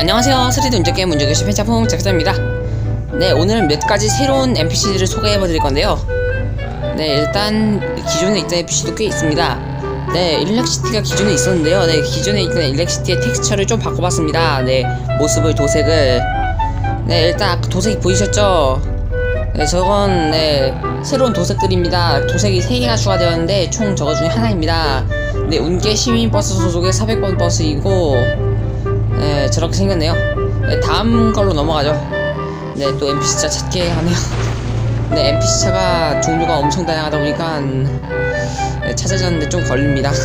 안녕하세요. 스리드 운전게임 문제교실 펜차풍 작자입니다. 네, 오늘은 몇 가지 새로운 NPC들을 소개해 드릴 건데요. 네, 일단 기존에 있던 NPC도 꽤 있습니다. 네, 일렉시티가 기존에 있었는데요. 네, 기존에 있던 일렉시티의 텍스처를 좀 바꿔봤습니다. 네, 모습을 도색을. 네, 일단 도색이 보이셨죠? 네, 저건 네, 새로운 도색들입니다. 도색이 3개가 추가되었는데 총 저거 중에 하나입니다. 네, 운계 시민버스 소속의 400번 버스이고 네, 저렇게 생겼네요. 네, 다음 걸로 넘어가죠. 네, 또 NPC차 찾게 하네요. 네, NPC차가 종류가 엄청 다양하다 보니까 네, 찾아졌는데 좀 걸립니다.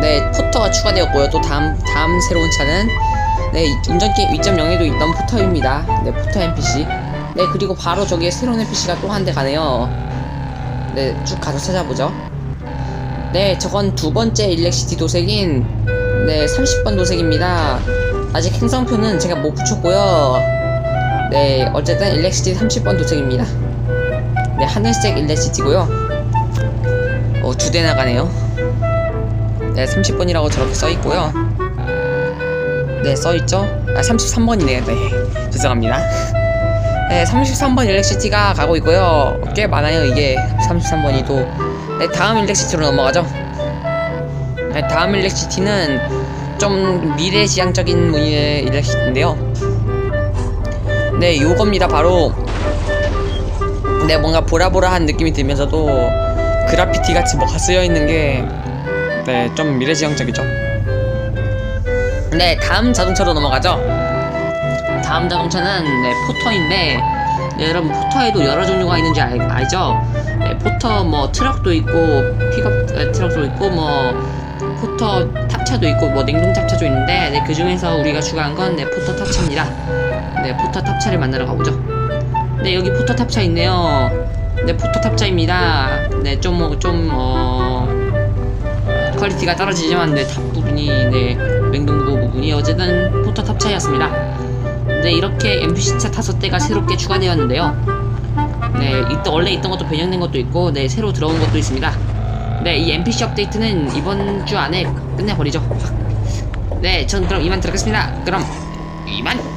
네, 포터가 추가되었고요. 또 다음 다음 새로운 차는 네, 운전 게임 2.0에도 있던 포터입니다. 네, 포터 NPC. 네, 그리고 바로 저기에 새로운 NPC가 또 한 대 가네요. 네, 쭉 가서 찾아보죠. 네, 저건 두 번째 일렉시티 도색인 네, 30번 도색입니다. 아직 행성표는 제가 못 붙였고요. 네, 어쨌든 일렉시티 30번 도색입니다. 네, 하늘색 일렉시티고요. 어, 두 대 나가네요. 네, 30번이라고 저렇게 써 있고요. 네, 써 있죠? 아, 33번이네요. 네, 죄송합니다. 네, 33번 일렉시티가 가고 있고요. 꽤 많아요, 이게 33번이도. 네, 다음 일렉시티로 넘어가죠. 네, 다음 일렉시티는 좀 미래지향적인 무늬의 일렉시티인데요. 네, 요겁니다. 바로 네, 뭔가 보라보라한 느낌이 들면서도 그래피티 같이 뭐가 쓰여 있는 게 네, 좀 미래지향적이죠. 네, 다음 자동차로 넘어가죠. 다음 자동차는 네, 포터인데 네, 여러분 포터에도 여러 종류가 있는지 알, 알죠? 네, 포터 뭐 트럭도 있고 픽업 에, 트럭도 있고 뭐 포터 탑차도 있고 뭐 냉동 탑차도 있는데 네, 그 중에서 우리가 추가한 건 네, 포터 탑차입니다. 네, 포터 탑차를 만나러 가보죠. 네, 여기 포터 탑차 있네요. 네, 포터 탑차입니다. 네, 좀 뭐 좀 어. 퀄리티가 떨어지지만 네, 탑 부분이 네, 냉동고 부분이 어쨌든 포터 탑차였습니다. 네, 이렇게 NPC차 다섯 대가 새롭게 추가되었는데요. 네, 이때 원래 있던 것도 변형된 것도 있고, 네, 새로 들어온 것도 있습니다. 네, 이 NPC 업데이트는 이번 주 안에 끝내버리죠. 확. 네, 전 그럼 이만 들어가겠습니다. 그럼 이만.